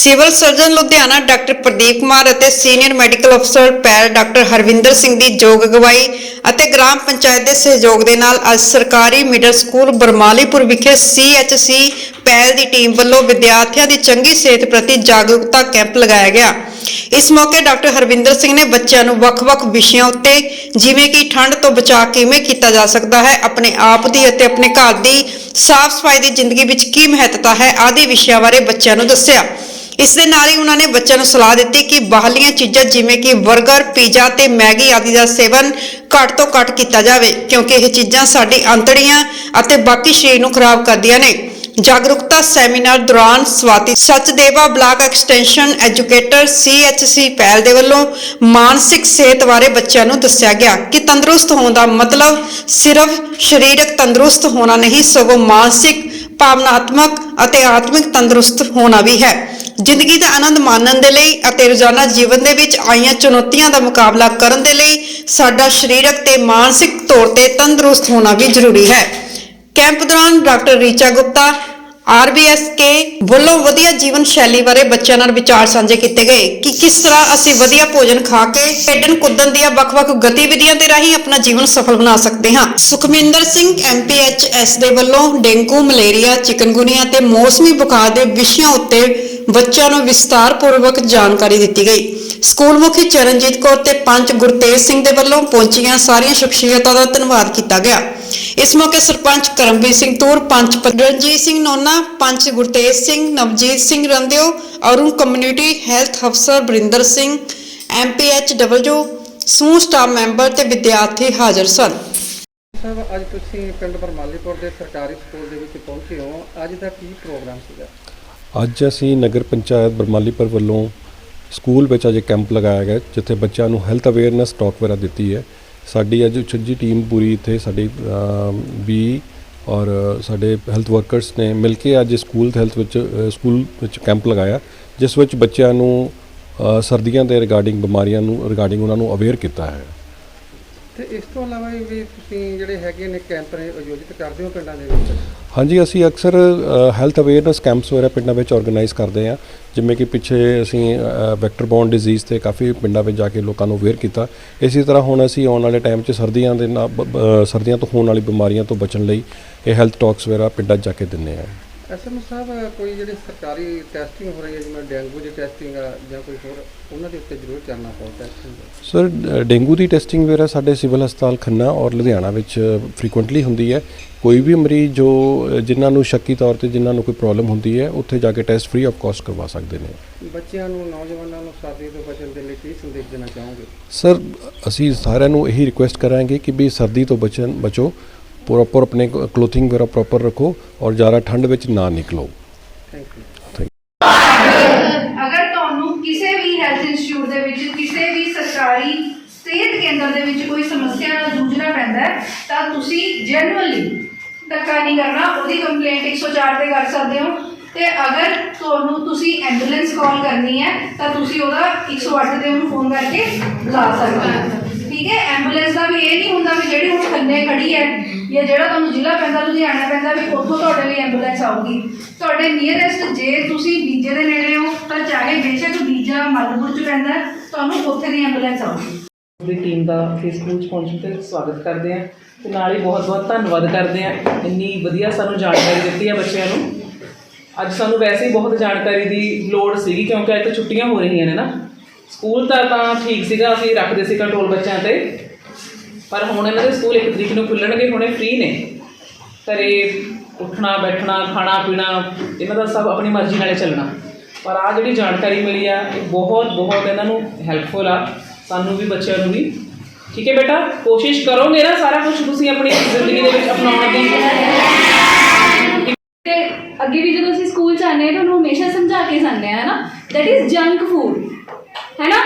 Civil surgeon Ludhiana doctor Pradeep Kumar ਅਤੇ senior medical ਅਫਸਰ ਪੈਰ ਡਾਕਟਰ ਹਰਵਿੰਦਰ ਸਿੰਘ ਦੀ ਯੋਗ ਅਗਵਾਈ ਅਤੇ ਗ੍ਰਾਮ ਪੰਚਾਇਤ ਦੇ ਸਹਿਯੋਗ ਦੇ ਨਾਲ ਅੱਜ ਸਰਕਾਰੀ ਮਿਡਲ ਸਕੂਲ ਬਰਮਾਲੀਪੁਰ ਵਿਖੇ ਸੀਐਚਸੀ ਪਹਿਲ ਦੀ ਟੀਮ ਵੱਲੋਂ ਵਿਦਿਆਰਥੀਆਂ ਦੀ ਚੰਗੀ ਸਿਹਤ ਪ੍ਰਤੀ ਜਾਗਰੂਕਤਾ ਕੈਂਪ ਲਗਾਇਆ ਗਿਆ। ਇਸ ਮੌਕੇ ਡਾਕਟਰ ਹਰਵਿੰਦਰ ਸਿੰਘ ਨੇ ਬੱਚਿਆਂ ਨੂੰ ਵੱਖ-ਵੱਖ ਵਿਸ਼ਿਆਂ ਉੱਤੇ ਜਿਵੇਂ ਕਿ ਠੰਡ ਤੋਂ ਬਚਾਅ ਕਿਵੇਂ ਕੀਤਾ ਜਾ ਸਕਦਾ ਹੈ, ਆਪਣੇ ਆਪ ਦੀ ਅਤੇ ਆਪਣੇ ਘਰ ਦੀ ਸਾਫ਼ ਸਫ਼ਾਈ ਦੀ ਜ਼ਿੰਦਗੀ ਵਿੱਚ ਕੀ ਮਹੱਤਤਾ ਹੈ, ਆਦਿ ਵਿਸ਼ਿਆਂ ਬਾਰੇ ਬੱਚਿਆਂ ਨੂੰ ਦੱਸਿਆ। ਇਸ ਦੇ ਨਾਲ ਹੀ ਉਹਨਾਂ ਨੇ ਬੱਚਿਆਂ ਨੂੰ ਸਲਾਹ ਦਿੱਤੀ ਕਿ ਬਾਹਰਲੀਆਂ ਚੀਜ਼ਾਂ ਜਿਵੇਂ ਕਿ 버ਗਰ, ਪੀਜ਼ਾ ਤੇ ਮੈਗੀ ਆਦਿ ਦਾ ਸੇਵਨ ਘੱਟ ਤੋਂ ਘੱਟ ਕੀਤਾ ਜਾਵੇ ਕਿਉਂਕਿ ਇਹ ਚੀਜ਼ਾਂ ਸਾਡੀ ਅੰਤੜੀਆਂ ਅਤੇ ਬਾਕੀ ਸਰੀਰ ਨੂੰ ਖਰਾਬ ਕਰਦੀਆਂ ਨੇ। ਜਾਗਰੂਕਤਾ ਸੈਮੀਨਾਰ ਦੌਰਾਨ Swati Sachdeva block extension educator CHC ਪਹਿਲ ਦੇ ਵੱਲੋਂ ਮਾਨਸਿਕ ਸਿਹਤ ਬਾਰੇ ਬੱਚਿਆਂ ਨੂੰ ਦੱਸਿਆ ਗਿਆ ਕਿ ਤੰਦਰੁਸਤ ਹੋਣ ਦਾ ਮਤਲਬ ਸਿਰਫ ਸਰੀਰਕ ਤੰਦਰੁਸਤ ਹੋਣਾ ਨਹੀਂ ਸਗੋਂ ਮਾਨਸਿਕ ਭਾਵਨਾਤਮਕ ਅਤੇ ਆਤਮਿਕ ਤੰਦਰੁਸਤ ਹੋਣਾ ਵੀ ਹੈ। ਜ਼ਿੰਦਗੀ ਦਾ ਆਨੰਦ ਮਾਣਨ ਦੇ ਲਈ ਅਤੇ ਰੋਜ਼ਾਨਾ ਜੀਵਨ ਦੇ ਵਿੱਚ ਆਈਆਂ ਚੁਣੌਤੀਆਂ ਦਾ ਮੁਕਾਬਲਾ ਕਰਨ ਦੇ ਲਈ ਸਾਡਾ ਸਰੀਰਕ ਤੇ ਮਾਨਸਿਕ ਤੌਰ ਤੇ ਤੰਦਰੁਸਤ ਹੋਣਾ ਵੀ ਜ਼ਰੂਰੀ ਹੈ। ਕੈਂਪ ਦੌਰਾਨ ਡਾਕਟਰ ਰੀਚਾ ਗੁਪਤਾ ਆਰਬੀਐਸਕੇ ਵੱਲੋਂ ਵਧੀਆ ਜੀਵਨ ਸ਼ੈਲੀ ਬਾਰੇ ਬੱਚਿਆਂ ਨਾਲ ਵਿਚਾਰ ਸਾਂਝੇ ਕੀਤੇ ਗਏ ਕਿ ਕਿਸ ਤਰ੍ਹਾਂ ਅਸੀਂ ਵਧੀਆ ਭੋਜਨ ਖਾ ਕੇ ਖੇਡਣ ਕੁੱਦਣ ਦੀਆਂ ਵੱਖ-ਵੱਖ ਗਤੀਵਿਧੀਆਂ ਦੇ ਰਾਹੀਂ ਆਪਣਾ ਜੀਵਨ ਸਫਲ ਬਣਾ ਸਕਦੇ ਹਾਂ। ਸੁਖਮਿੰਦਰ ਸਿੰਘ ਐਮਪੀਐਚਐਸ ਦੇ ਵੱਲੋਂ ਡੇਂਗੂ, ਮਲੇਰੀਆ, ਚਿਕਨਗੁਨੀਆ ਤੇ ਮੌਸਮੀ ਬੁਖਾਰ ਦੇ ਵਿਸ਼ਿਆਂ ਉੱਤੇ ਬੱਚਿਆਂ ਨੂੰ ਵਿਸਤਾਰਪੂਰਵਕ ਜਾਣਕਾਰੀ ਦਿੱਤੀ ਗਈ। ਸਕੂਲ ਮੁਖੀ ਚਰਨਜੀਤ ਕੌਰ ਤੇ ਪੰਚ ਗੁਰਤੇਜ ਸਿੰਘ ਦੇ ਵੱਲੋਂ ਪਹੁੰਚੀਆਂ ਸਾਰੀਆਂ ਸ਼ਖਸੀਅਤਾਂ ਦਾ ਧੰਨਵਾਦ ਕੀਤਾ ਗਿਆ। ਇਸ ਮੌਕੇ ਸਰਪੰਚ ਕਰਮਵੀਰ ਸਿੰਘ ਤੂਰ, ਪੰਚ ਰਣਜੀਤ ਸਿੰਘ ਨੋਨਾ, ਪੰਚ ਗੁਰਤੇਜ ਸਿੰਘ, ਨਵਜੀਤ ਸਿੰਘ ਰੰਦਿਓ ਅਰੁਣ ਕਮਿਊਨਿਟੀ ਹੈਲਥ ਅਫਸਰ ਬਰਿੰਦਰ ਸਿੰਘ ਐਮਪੀਐਚਡਬਲਯੂ ਸਮੂਹ ਸਟਾਫ ਮੈਂਬਰ ਤੇ ਵਿਦਿਆਰਥੀ ਹਾਜ਼ਰ ਸਨ। ਸਾਹਿਬ ਅੱਜ ਤੁਸੀਂ ਪਿੰਡ ਬਰਮਾਲੀਪੁਰ ਦੇ ਸਰਕਾਰੀ ਸਕੂਲ ਦੇ ਵਿੱਚ ਪਹੁੰਚੇ ਹੋ। ਅੱਜ ਦਾ ਕੀ ਪ੍ਰੋਗਰਾਮ ਸੀਗਾ? ਅੱਜ ਅਸੀਂ ਨਗਰ ਪੰਚਾਇਤ ਬਰਮਾਲੀਪੁਰ ਵੱਲੋਂ ਸਕੂਲ ਵਿੱਚ ਅੱਜ ਕੈਂਪ ਲਗਾਇਆ ਗਿਆ, ਜਿੱਥੇ ਬੱਚਿਆਂ ਨੂੰ ਹੈਲਥ ਅਵੇਅਰਨੈਸ ਟਾਕ ਵਗੈਰਾ ਦਿੱਤੀ ਹੈ। ਸਾਡੀ ਅੱਜ ਉਚਜੀ ਟੀਮ ਪੂਰੀ ਇੱਥੇ ਸਾਡੀ ਵੀ ਔਰ ਸਾਡੇ ਹੈਲਥ ਵਰਕਰਸ ਨੇ ਮਿਲ ਕੇ ਅੱਜ ਸਕੂਲ ਹੈਲਥ ਵਿੱਚ ਸਕੂਲ ਵਿੱਚ ਕੈਂਪ ਲਗਾਇਆ, ਜਿਸ ਵਿੱਚ ਬੱਚਿਆਂ ਨੂੰ ਸਰਦੀਆਂ ਦੇ ਰਿਗਾਰਡਿੰਗ ਬਿਮਾਰੀਆਂ ਨੂੰ ਰਿਗਾਰਡਿੰਗ ਉਹਨਾਂ ਨੂੰ ਅਵੇਅਰ ਕੀਤਾ ਹੈ। ਤੇ ਇਸ ਤੋਂ ਇਲਾਵਾ ਵੀ ਤੁਸੀਂ ਜਿਹੜੇ ਹੈਗੇ ਨੇ ਕੈਂਪ ਨੇ, ਆਯੋਜਿਤ ਕਰਦੇ ਹੋ ਪਿੰਡਾਂ ਦੇ ਵਿੱਚ? ਹਾਂਜੀ, ਅਸੀਂ ਅਕਸਰ ਹੈਲਥ ਅਵੇਅਰਨੈਸ ਕੈਂਪਸ ਵਗੈਰਾ ਪਿੰਡਾਂ ਵਿੱਚ ਆਰਗੇਨਾਈਜ਼ ਕਰਦੇ ਹਾਂ। ਜਿਵੇਂ ਕਿ ਪਿੱਛੇ ਅਸੀਂ ਵੈਕਟਰ ਬੌਰਨ ਡਿਜ਼ੀਜ਼ ਤੇ ਕਾਫੀ ਪਿੰਡਾਂ ਵਿੱਚ ਜਾ ਕੇ ਲੋਕਾਂ ਨੂੰ ਅਵੇਅਰ ਕੀਤਾ। ਇਸੇ ਤਰ੍ਹਾਂ ਹੁਣ ਅਸੀਂ ਆਉਣ ਵਾਲੇ ਟਾਈਮ 'ਚ ਸਰਦੀਆਂ ਦੇ ਨਾਲ, ਬ- ਸਰਦੀਆਂ ਤੋਂ ਹੋਣ ਵਾਲੀ ਬਿਮਾਰੀਆਂ ਤੋਂ ਬਚਣ ਲਈ ਇਹ ਹੈਲਥ ਟਾਕਸ ਵਗੈਰਾ ਪਿੰਡਾਂ 'ਚ ਜਾ ਕੇ ਦਿੰਦੇ ਹਾਂ। ਐਸਐਮ ਸਾਹਿਬ ਕੋਈ ਜਿਹੜੀ ਸਰਕਾਰੀ ਟੈਸਟਿੰਗ ਹੋ ਰਹੀ ਹੈ ਜਿਵੇਂ ਡੇਂਗੂ ਦੀ ਟੈਸਟਿੰਗ ਆ ਜਾਂ ਕੋਈ ਹੋਰ ਉਹਨਾਂ ਦੇ ਉੱਤੇ ਜ਼ਰੂਰ ਕਰਨਾ ਟੈਸਟਿੰਗ ਸਰ ਡੇਂਗੂ ਦੀ ਟੈਸਟਿੰਗ ਵਗੈਰਾ ਸਾਡੇ ਸਿਵਲ ਹਸਪਤਾਲ ਖੰਨਾ ਔਰ ਲੁਧਿਆਣਾ ਵਿੱਚ ਫ੍ਰੀਕੁਐਂਟਲੀ ਹੁੰਦੀ ਹੈ। ਕੋਈ ਵੀ ਮਰੀਜ਼ ਜੋ ਜਿਨ੍ਹਾਂ ਨੂੰ ਸ਼ੱਕੀ ਤੌਰ ਤੇ ਜਿਨ੍ਹਾਂ ਨੂੰ ਕੋਈ ਪ੍ਰੋਬਲਮ ਹੁੰਦੀ ਹੈ ਉੱਥੇ ਜਾ ਕੇ ਟੈਸਟ ਫ੍ਰੀ ਆਫ ਕਾਸਟ ਕਰਵਾ ਸਕਦੇ ਨੇ। ਬੱਚਿਆਂ ਨੂੰ ਨੌਜਵਾਨਾਂ ਨੂੰ ਸਰਦੀ ਤੋਂ ਬਚਣ ਦੇ ਲਈ ਕੀ ਸੰਦੇਸ਼ ਦੇਣਾ ਚਾਹੋਗੇ? ਸਰ ਅਸੀਂ ਸਾਰਿਆਂ ਨੂੰ ਇਹੀ ਰਿਕੁਐਸਟ ਕਰਾਂਗੇ ਕਿ ਵੀ ਸਰਦੀ ਤੋਂ ਬਚਣ ਬਚੋ। ਪ੍ਰੋਪਰ ਆਪਣੇ ਕਲੋਥਿੰਗ ਵਗੈਰਾ ਪ੍ਰੋਪਰ ਰੱਖੋ ਔਰ ਜ਼ਿਆਦਾ ਠੰਡ ਵਿੱਚ ਨਾ ਨਿਕਲੋ। ਥੈਂਕ ਯੂ ਅਗਰ ਤੁਹਾਨੂੰ ਕਿਸੇ ਵੀ ਹੈਲਥ ਇੰਸਟੀਚਿਊਟ ਦੇ ਵਿੱਚ ਕਿਸੇ ਵੀ ਸਰਕਾਰੀ ਸਿਹਤ ਕੇਂਦਰ ਦੇ ਵਿੱਚ ਕੋਈ ਸਮੱਸਿਆ ਨਾਲ ਜੂਝਣਾ ਪੈਂਦਾ ਹੈ ਤਾਂ ਤੁਸੀਂ ਜੈਨੂਅਲੀ ਧੱਕਾ ਨਹੀਂ ਕਰਨਾ ਉਹਦੀ ਕੰਪਲੇਂਟ 104 ਤੇ ਕਰ ਸਕਦੇ ਹੋ। ਤੇ ਅਗਰ ਤੁਹਾਨੂੰ ਤੁਸੀਂ ਐਂਬੂਲੈਂਸ ਕਾਲ ਕਰਨੀ ਹੈ ਤਾਂ ਤੁਸੀਂ ਉਹਦਾ 108 ਤੇ ਉਹਨੂੰ ਫੋਨ ਕਰਕੇ ਬੁਲਾ ਸਕਦੇ ਹੋ। ਠੀਕ ਹੈ? ਐਂਬੂਲੈਂਸ ਦਾ ਵੀ ਇਹ ਨਹੀਂ ਹੁੰਦਾ ਵੀ ਜਿਹੜੀ ਹੁਣ ਖੰਨੇ ਖੜੀ ਹੈ, ਜਾਂ ਜਿਹੜਾ ਤੁਹਾਨੂੰ ਜ਼ਿਲ੍ਹਾ ਪੈਂਦਾ, ਲੁਧਿਆਣਾ ਪੈਂਦਾ, ਵੀ ਉੱਥੋਂ ਤੁਹਾਡੇ ਲਈ ਐਂਬੂਲੈਂਸ ਆਊਗੀ। ਤੁਹਾਡੇ ਨੀਅਰੈਸਟ ਜੇ ਤੁਸੀਂ ਬੀਜੇ ਦੇ ਨੇੜੇ ਹੋ, ਤਾਂ ਚਾਹੇ ਬੇਸ਼ੱਕ ਬੀਜਾ ਮਲਪੁਰ ਚ ਪੈਂਦਾ, ਤੁਹਾਨੂੰ ਉੱਥੇ ਦੀ ਐਂਬੂਲੈਂਸ ਆਊਗੀ। ਦੀ ਟੀਮ ਦਾ ਫੇਸਬੁੱਕ 'ਚ ਪਹੁੰਚਣ ਤੇ ਸਵਾਗਤ ਕਰਦੇ ਹਾਂ। ਤੇ ਨਾਲ ਹੀ ਬਹੁਤ-ਬਹੁਤ ਧੰਨਵਾਦ ਕਰਦੇ ਹਾਂ। ਇੰਨੀ ਵਧੀਆ ਸਾਨੂੰ ਜਾਣਕਾਰੀ ਦਿੱਤੀ ਹੈ ਬੱਚਿਆਂ ਨੂੰ। ਅੱਜ ਸਾਨੂੰ ਵੈਸੇ ਹੀ ਬਹੁਤ ਜਾਣਕਾਰੀ ਦੀ ਲੋੜ ਸੀਗੀ, ਕਿਉਂਕਿ ਅੱਜ ਤਾਂ ਛੁੱਟੀਆਂ ਹੋ ਰਹੀਆਂ ਨੇ ਨਾ। ਸਕੂਲ ਤਾਂ ਤਾਂ ਠੀਕ ਸੀਗਾ, ਅਸੀਂ ਰੱਖਦੇ ਸੀ ਕੰਟਰੋਲ ਬੱਚਿਆਂ ਤੇ। ਪਰ ਹੁਣ ਇਹਨਾਂ ਦੇ ਸਕੂਲ ਇੱਕ ਤਰੀਕ ਨੂੰ ਖੁੱਲਣਗੇ, ਹੁਣੇ ਫ੍ਰੀ ਨੇ। ਘਰੇ ਉੱਠਣਾ, ਬੈਠਣਾ, ਖਾਣਾ, ਪੀਣਾ, ਇਹਨਾਂ ਦਾ ਸਭ ਆਪਣੀ ਮਰਜ਼ੀ ਨਾਲੇ ਚੱਲਣਾ। ਪਰ ਆ ਜਿਹੜੀ ਜਾਣਕਾਰੀ ਮਿਲੀ ਆ, ਇਹ ਬਹੁਤ ਬਹੁਤ ਇਹਨਾਂ ਨੂੰ ਹੈਲਪਫੁਲ ਆ। ਸਾਨੂੰ ਵੀ, ਬੱਚਿਆਂ ਨੂੰ ਵੀ। ਠੀਕ ਹੈ ਬੇਟਾ, ਕੋਸ਼ਿਸ਼ ਕਰੋ ਮੇਰਾ ਸਾਰਾ ਕੁਝ ਤੁਸੀਂ ਆਪਣੀ ਜ਼ਿੰਦਗੀ ਦੇ ਵਿੱਚ ਅਪਣਾਉਣ ਦੀ? ਤੇ ਅੱਗੇ ਵੀ ਜਦੋਂ ਅਸੀਂ ਸਕੂਲ ਚ ਆਉਂਦੇ ਹਾਂ, ਤਾਂ ਉਹਨੂੰ ਹਮੇਸ਼ਾ ਸਮਝਾ ਕੇ ਜਾਂਦੇ ਆ ਨਾ ਦੈਟ ਇਜ਼ ਜੰਕ ਫੂਡ ਹੈ ਨਾ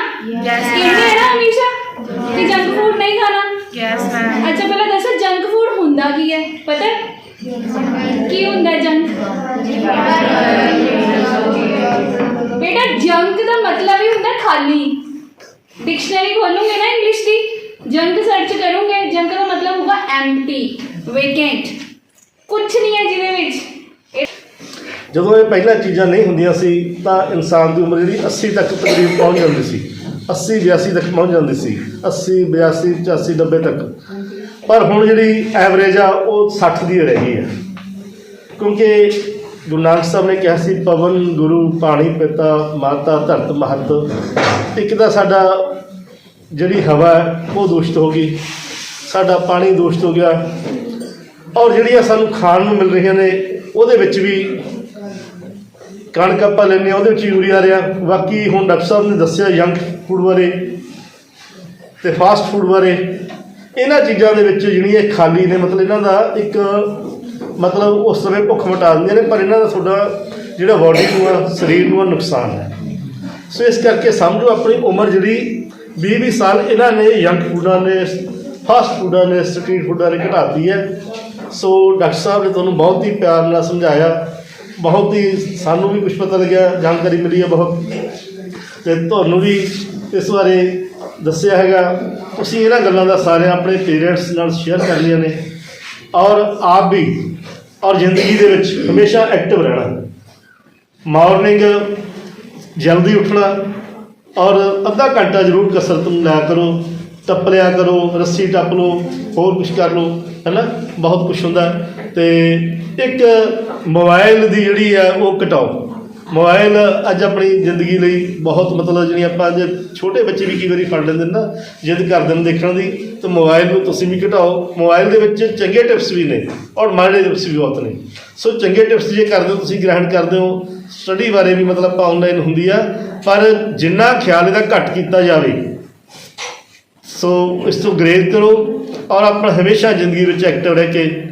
ਯੈਸ ਕਹਿੰਦੇ ਹੈ ਨਾ ਹਮੇਸ਼ਾ? ਕਿ ਜੰਕ ਫੂਡ ਨਹੀਂ ਖਾਣਾ? ਯੈਸ ਮੈਮ ਅੱਛਾ ਪਹਿਲਾਂ ਦੱਸੋ ਜੰਕ ਫੂਡ ਹੁੰਦਾ ਕੀ ਹੈ? ਪਤਾ ਹੈ? ਕੀ ਹੁੰਦਾ ਜੰਕ ਬੇਟਾ ਜੰਕ ਦਾ ਮਤਲਬ ਹੀ ਹੁੰਦਾ ਖਾਲੀ। ਡਿਕਸ਼ਨਰੀ ਖੋਲੂਗੇ ਨਾ ਇੰਗਲਿਸ਼ ਦੀ? ਜੰਕ ਸਰਚ ਕਰੋਗੇ। ਜੰਕ ਦਾ ਮਤਲਬ ਹੋਗਾ ਐਮਟੀ ਵੇਕੈਂਟ ਕੁਝ ਨਹੀਂ ਹੈ ਜਿਹਦੇ ਵਿੱਚ। ਜਦੋਂ ਇਹ ਪਹਿਲਾਂ ਚੀਜ਼ਾਂ ਨਹੀਂ ਹੁੰਦੀਆਂ ਸੀ, ਤਾਂ ਇਨਸਾਨ ਦੀ ਉਮਰ ਜਿਹੜੀ 80 ਤੱਕ ਤਕਰੀਬ ਪਹੁੰਚ ਜਾਂਦੀ ਸੀ। 80 82 ਤੱਕ ਪਹੁੰਚ ਜਾਂਦੀ ਸੀ। 80 82 85 90 ਤੱਕ। ਪਰ ਹੁਣ ਜਿਹੜੀ ਐਵਰੇਜ ਆ, ਉਹ 60 ਦੀ ਰਹਿ ਗਈ ਹੈ। ਕਿਉਂਕਿ ਗੁਰੂ ਨਾਨਕ ਸਾਹਿਬ ਨੇ ਕਿਹਾ ਸੀ, ਪਵਨ, ਗੁਰੂ, ਪਾਣੀ, ਪਿਤਾ, ਮਾਤਾ, ਧਰਤ, ਮਹਤ। ਇੱਕ ਤਾਂ ਸਾਡਾ ਜਿਹੜੀ ਹਵਾ ਹੈ, ਉਹ ਦੂਸ਼ਿਤ ਹੋ ਗਈ। ਸਾਡਾ ਪਾਣੀ ਦੂਸ਼ਿਤ ਹੋ ਗਿਆ। ਔਰ ਜਿਹੜੀਆਂ ਸਾਨੂੰ ਖਾਣ ਨੂੰ ਮਿਲ ਰਹੀਆਂ ਨੇ, ਉਹਦੇ ਵਿੱਚ ਵੀ ਕਣਕ ਆਪਾਂ ਲੈਂਦੇ ਹਾਂ, ਉਹਦੇ ਵਿੱਚ ਯੂਰੀਆ ਰਿਹਾ। ਬਾਕੀ ਹੁਣ ਡਾਕਟਰ ਸਾਹਿਬ ਨੇ ਦੱਸਿਆ ਯੰਗ ਫੂਡ ਬਾਰੇ ਤੇ ਫਾਸਟ ਫੂਡ ਬਾਰੇ। ਇਹਨਾਂ ਚੀਜ਼ਾਂ ਦੇ ਵਿੱਚ ਜਿਹੜੀਆਂ ਇਹ ਖਾਲੀ ਨੇ, ਮਤਲਬ ਇਹਨਾਂ ਦਾ ਇੱਕ, ਮਤਲਬ ਉਸ ਸਮੇਂ ਭੁੱਖ ਮਿਟਾ ਦਿੰਦੀਆਂ ਨੇ, ਪਰ ਇਹਨਾਂ ਦਾ ਤੁਹਾਡਾ ਜਿਹੜਾ ਬਾਡੀ ਨੂੰ ਆ, ਸਰੀਰ ਨੂੰ ਆ, ਨੁਕਸਾਨ ਹੈ। ਸੋ ਇਸ ਕਰਕੇ ਸਮਝੋ ਆਪਣੀ ਉਮਰ ਜਿਹੜੀ 20 20 ਸਾਲ ਇਹਨਾਂ ਨੇ ਯੰਗ ਫੂਡਾਂ ਨੇ, ਫਾਸਟ ਫੂਡਾਂ ਨੇ, ਸਟਰੀਟ ਫੂਡਾਂ ਨੇ ਘਟਾਤੀ ਹੈ। ਸੋ ਡਾਕਟਰ ਸਾਹਿਬ ਨੇ ਤੁਹਾਨੂੰ ਬਹੁਤ ਹੀ ਪਿਆਰ ਨਾਲ ਸਮਝਾਇਆ। ਬਹੁਤ ਹੀ ਸਾਨੂੰ ਵੀ ਕੁਝ ਪਤਾ ਲੱਗਿਆ, ਜਾਣਕਾਰੀ ਮਿਲੀ ਹੈ ਬਹੁਤ। ਤੇ ਤੁਹਾਨੂੰ ਵੀ ਇਸ ਬਾਰੇ ਦੱਸਿਆ ਹੈਗਾ। ਤੁਸੀਂ ਇਹਨਾਂ ਗੱਲਾਂ ਦਾ ਸਾਰੇ ਆਪਣੇ ਪੇਰੈਂਟਸ ਨਾਲ ਸ਼ੇਅਰ ਕਰਨੀਆਂ ਨੇ। ਔਰ ਆਪ ਵੀ, ਔਰ ਜ਼ਿੰਦਗੀ ਦੇ ਵਿੱਚ ਹਮੇਸ਼ਾ ਐਕਟਿਵ ਰਹਿਣਾ। ਮਾਰਨਿੰਗ ਜਲਦੀ ਉੱਠਣਾ ਔਰ ਅੱਧਾ ਘੰਟਾ ਜ਼ਰੂਰ ਕਸਰਤ ਨੂੰ ਲਿਆ ਕਰੋ, ਟੱਪ ਲਿਆ ਕਰੋ, ਰੱਸੀ ਟੱਪ ਲਓ, ਹੋਰ ਕੁਝ ਕਰ ਲਓ ਹੈਨਾ ਬਹੁਤ ਕੁਝ ਹੁੰਦਾ। ਹੈ। ਤੇ ਇੱਕ ਮੋਬਾਈਲ ਦੀ ਜਿਹੜੀ ਹੈ ਉਹ ਘਟਾਓ। ਮੋਬਾਈਲ ਅੱਜ ਆਪਣੀ ਜ਼ਿੰਦਗੀ ਲਈ ਬਹੁਤ ਮਤਲਬ ਜਿਹੜੀ ਆਪਾਂ ਜੇ ਛੋਟੇ ਬੱਚੇ ਵੀ ਕਈ ਵਾਰੀ ਫੜ ਲੈਂਦੇ ਨਾ ਜਿੱਦ ਕਰਦੇ ਨੇ ਦੇਖਣ ਦੀ, ਤਾਂ ਮੋਬਾਈਲ ਨੂੰ ਤੁਸੀਂ ਵੀ ਘਟਾਓ। ਮੋਬਾਈਲ ਦੇ ਵਿੱਚ ਚੰਗੇ ਟਿਪਸ ਵੀ ਨੇ ਔਰ ਮਾੜੇ ਟਿਪਸ ਵੀ ਬਹੁਤ ਨੇ। ਸੋ ਚੰਗੇ ਟਿਪਸ ਜੇ ਕਰਦੇ ਹੋ, ਤੁਸੀਂ ਗ੍ਰਹਿਣ ਕਰਦੇ ਹੋ, ਸਟੱਡੀ ਬਾਰੇ ਵੀ ਮਤਲਬ ਆਪਾਂ ਆਨਲਾਈਨ ਹੁੰਦੀ ਆ, ਪਰ ਜਿੰਨਾ ਖਿਆਲ ਇਹਦਾ ਘੱਟ ਕੀਤਾ ਜਾਵੇ, ਸੋ ਇਸ ਤੋਂ ਗਰੇਜ਼ ਕਰੋ ਔਰ ਆਪਣਾ ਹਮੇਸ਼ਾ ਜ਼ਿੰਦਗੀ ਵਿੱਚ ਐਕਟਿਵ ਰਹਿ ਕੇ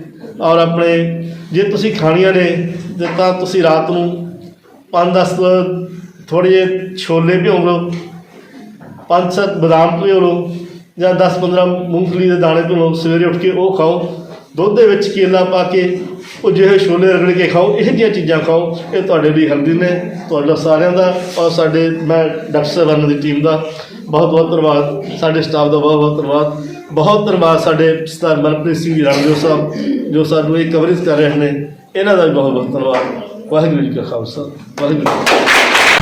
ਔਰ ਆਪਣੇ ਜੇ ਤੁਸੀਂ ਖਾਣੀਆਂ ਨੇ ਤਾਂ ਤੁਸੀਂ ਰਾਤ ਨੂੰ 5-10 ਥੋੜ੍ਹੇ ਜਿਹੇ ਛੋਲੇ ਭਿਉਂ ਲਓ 5-7 ਬਦਾਮ ਭਿਉਂ ਲਓ, ਜਾਂ 10-15 ਮੂੰਗਫਲੀ ਦੇ ਦਾਣੇ ਭਿਉਂ ਲਓ, ਸਵੇਰੇ ਉੱਠ ਕੇ ਉਹ ਖਾਓ, ਦੁੱਧ ਦੇ ਵਿੱਚ ਕੇਲਾ ਪਾ ਕੇ ਉਹ ਜਿਹੇ ਛੋਲੇ ਰਗੜ ਕੇ ਖਾਓ, ਇਹ ਜਿਹੀਆਂ ਚੀਜ਼ਾਂ ਖਾਓ, ਇਹ ਤੁਹਾਡੇ ਲਈ ਹੈਲਦੀ ਨੇ, ਤੁਹਾਡਾ ਸਾਰਿਆਂ ਦਾ, ਔਰ ਸਾਡੇ, ਮੈਂ ਡਾਕਟਰ ਸਾਹਿਬਾਨ ਦੀ ਟੀਮ ਦਾ ਬਹੁਤ ਬਹੁਤ ਧੰਨਵਾਦ, ਸਾਡੇ ਸਟਾਫ ਦਾ ਬਹੁਤ ਬਹੁਤ ਧੰਨਵਾਦ। ਬਹੁਤ ਧੰਨਵਾਦ ਸਾਡੇ ਸਰਦਾਰ ਮਨਪ੍ਰੀਤ ਸਿੰਘ ਜੀ ਰਣਜੋ ਸਾਹਿਬ, ਜੋ ਸਾਨੂੰ ਇਹ ਕਵਰੇਜ ਕਰ ਰਹੇ ਨੇ। ਇਹਨਾਂ ਦਾ ਵੀ ਬਹੁਤ ਬਹੁਤ ਧੰਨਵਾਦ। ਵਾਹਿਗੁਰੂ ਜੀ ਕਾ ਖਾਲਸਾ, ਵਾਹਿਗੁਰੂ ਜੀ